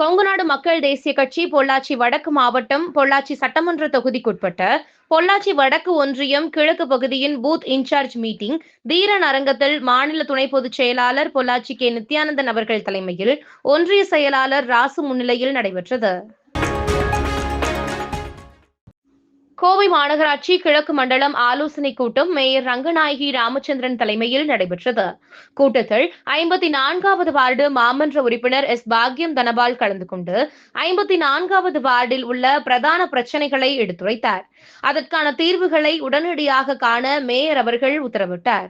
கொங்குநாடு மக்கள் தேசிய கட்சி பொள்ளாச்சி வடக்கு மாவட்டம் பொள்ளாச்சி சட்டமன்ற தொகுதிக்குட்பட்ட பொள்ளாச்சி வடக்கு ஒன்றியம் கிழக்கு பகுதியின் பூத் இன்சார்ஜ் மீட்டிங் தீரன் அரங்கத்தில் மாநில துணை பொதுச் செயலாளர் பொள்ளாச்சி கே. நித்யானந்தன் அவர்கள் தலைமையில் ஒன்றிய செயலாளர் ராசு முன்னிலையில் நடைபெற்றது. கோவை மாநகராட்சி கிழக்கு மண்டலம் ஆலோசனை கூட்டம் மேயர் ரங்கநாயகி ராமச்சந்திரன் தலைமையில் நடைபெற்றது. கூட்டத்தில் ஐம்பத்தி நான்காவது வார்டு மாமன்ற உறுப்பினர் எஸ். பாக்யம் தனபால் கலந்து கொண்டு ஐம்பத்தி நான்காவது வார்டில் உள்ள பிரதான பிரச்சனைகளை எடுத்துரைத்தார். அதற்கான தீர்வுகளை உடனடியாக காண மேயர் அவர்கள் உத்தரவிட்டார்.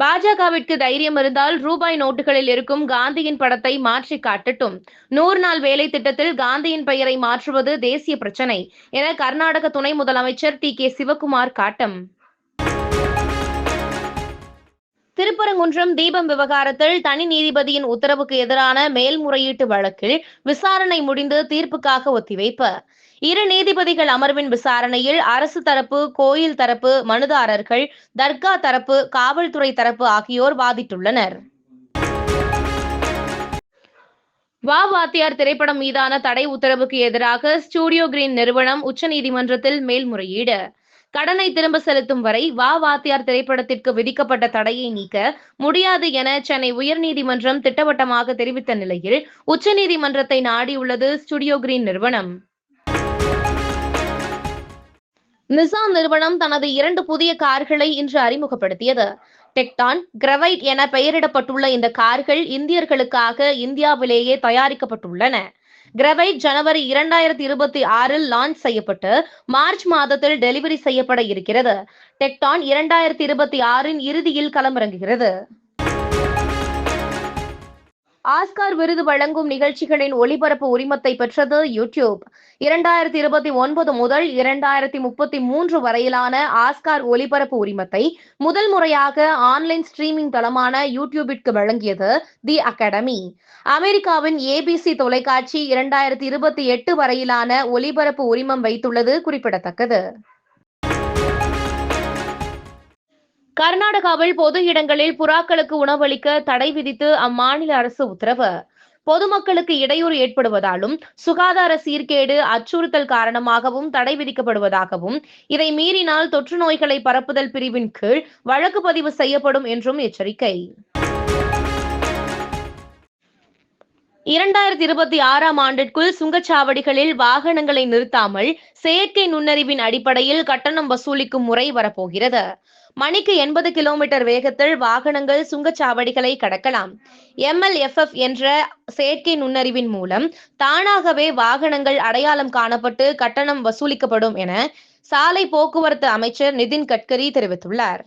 பாஜகவிற்கு தைரியம் இருந்தால் ரூபாய் நோட்டுகளில் இருக்கும் காந்தியின் படத்தை மாற்றி காட்டட்டும். நூறு நாள் வேலை திட்டத்தில் காந்தியின் பெயரை மாற்றுவது தேசிய பிரச்சனை என கர்நாடக துணை முதலமைச்சர் டி கே சிவகுமார் காட்டம். திருப்பரங்குன்றம் தீபம் விவகாரத்தில் தனி நீதிபதியின் உத்தரவுக்கு எதிரான மேல்முறையீட்டு வழக்கில் விசாரணை முடிந்து தீர்ப்புக்காக ஒத்திவைப்பு. இரு நீதிபதிகள் அமர்வின் விசாரணையில் அரசு தரப்பு கோயில் தரப்பு மனுதாரர்கள் தர்கா தரப்பு காவல்துறை தரப்பு ஆகியோர் வாதிட்டுள்ளனர். வா. வாத்தியார் திரைப்படம் மீதான தடை உத்தரவுக்கு எதிராக ஸ்டூடியோ கிரீன் நிறுவனம் உச்சநீதிமன்றத்தில் மேல்முறையீடு. கடனை திரும்ப செலுத்தும் வரை வா. வாத்தியார் திரைப்படத்திற்கு விதிக்கப்பட்ட தடையை நீக்க முடியாது என சென்னை உயர்நீதிமன்றம் திட்டவட்டமாக தெரிவித்த நிலையில் உச்சநீதிமன்றத்தை நாடியுள்ளது ஸ்டுடியோ கிரீன் நிறுவனம். நிசான் நிறுவனம் தனது இரண்டு புதிய கார்களை இன்று அறிமுகப்படுத்தியது. டெக்டான் கிரவைட் என பெயரிடப்பட்டுள்ள இந்த கார்கள் இந்தியர்களுக்காக இந்தியாவிலேயே தயாரிக்கப்பட்டுள்ளன. கிரவைட் ஜனவரி இரண்டாயிரத்தி இருபத்தி ஆறில் லான்ச் செய்யப்பட்டு மார்ச் மாதத்தில் டெலிவரி செய்யப்பட இருக்கிறது. டெக்டான் இரண்டாயிரத்தி இருபத்தி ஆறின் இறுதியில் களமிறங்குகிறது. ஆஸ்கார் விருது வழங்கும் நிகழ்ச்சிகளின் ஒளிபரப்பு உரிமத்தை பெற்றது யூடியூப். இரண்டாயிரத்தி இருபத்தி ஒன்பது முதல் இரண்டாயிரத்தி முப்பத்தி மூன்று வரையிலான ஆஸ்கார் ஒளிபரப்பு உரிமத்தை முதல் முறையாக ஆன்லைன் ஸ்ட்ரீமிங் தளமான யூடியூபிற்கு வழங்கியது தி அகாடமி. அமெரிக்காவின் ஏபிசி தொலைக்காட்சி இரண்டாயிரத்தி இருபத்தி எட்டு வரையிலான ஒளிபரப்பு உரிமம் வைத்துள்ளது குறிப்பிடத்தக்கது. கர்நாடகாவில் பொது இடங்களில் புறாக்களுக்கு உணவளிக்க தடை விதித்து அம்மாநில அரசு உத்தரவு. பொதுமக்களுக்கு இடையூறு ஏற்படுவதாலும் சுகாதார சீர்கேடு அச்சுறுத்தல் காரணமாகவும் தடை விதிக்கப்படுவதாகவும் இதை மீறினால் தொற்று நோய்களை பரப்புதல் பிரிவின் கீழ் வழக்கு பதிவு செய்யப்படும் என்றும் எச்சரிக்கை. இரண்டாயிரத்தி இருபத்தி ஆறாம் ஆண்டிற்குள் சுங்கச்சாவடிகளில் வாகனங்களை நிறுத்தாமல் செயற்கை நுண்ணறிவின் அடிப்படையில் கட்டணம் வசூலிக்கும் முறை வரப்போகிறது. மணிக்கு எண்பது கிலோமீட்டர் வேகத்தில் வாகனங்கள் சுங்கச்சாவடிகளை கடக்கலாம். எம்எல்எஃப்எஃப் என்ற செயற்கை நுண்ணறிவின் மூலம் தானாகவே வாகனங்கள் அடையாளம் காணப்பட்டு கட்டணம் வசூலிக்கப்படும் என சாலை போக்குவரத்து அமைச்சர் நிதின் கட்கரி தெரிவித்துள்ளார்.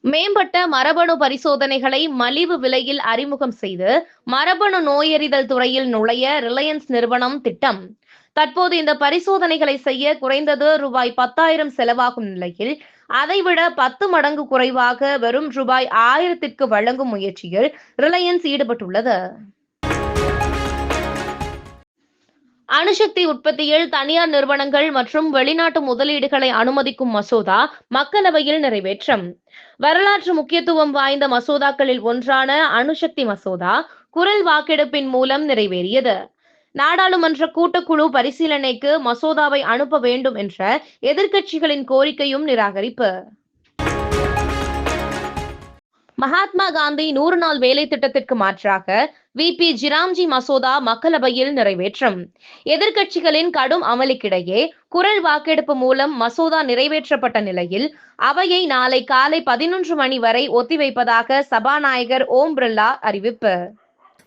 மேம்பட்ட மரபணு பரிசோதனைகளை மலிவு விலையில் அறிமுகம் செய்து மரபணு நோயறிதல் துறையில் நுழைய ரிலையன்ஸ் நிறுவனம் திட்டம். தற்போது இந்த பரிசோதனைகளை செய்ய குறைந்தது ரூபாய் பத்தாயிரம் செலவாகும் நிலையில் அதைவிட பத்து மடங்கு குறைவாக வெறும் ரூபாய் ஆயிரத்திற்கு வழங்கும் முயற்சியில் ரிலையன்ஸ் ஈடுபட்டுள்ளது. அணுசக்தி உற்பத்தியில் தனியார் நிறுவனங்கள் மற்றும் வெளிநாட்டு முதலீடுகளை அனுமதிக்கும் மசோதா மக்களவையில் நிறைவேற்றம். வரலாற்று முக்கியத்துவம் வாய்ந்த மசோதாக்களில் ஒன்றான அணுசக்தி மசோதா குரல் வாக்கெடுப்பின் மூலம் நிறைவேறியது. நாடாளுமன்ற கூட்டக்குழு பரிசீலனைக்கு மசோதாவை அனுப்ப வேண்டும் என்ற எதிர்க்கட்சிகளின் கோரிக்கையும் நிராகரிப்பு. மகாத்மா காந்தி நூறு நாள் வேலை திட்டத்திற்கு மாற்றாக வி. பி. ஜிராம்ஜி மசோதா மக்களவையில் நிறைவேற்றம். எதிர்க்கட்சிகளின் கடும் அமளிக்கிடையே குரல் வாக்கெடுப்பு மூலம் மசோதா நிறைவேற்றப்பட்ட நிலையில் அவையை நாளை காலை பதினொன்று மணி வரை ஒத்திவைப்பதாக சபாநாயகர் ஓம் பிர்லா அறிவிப்பு.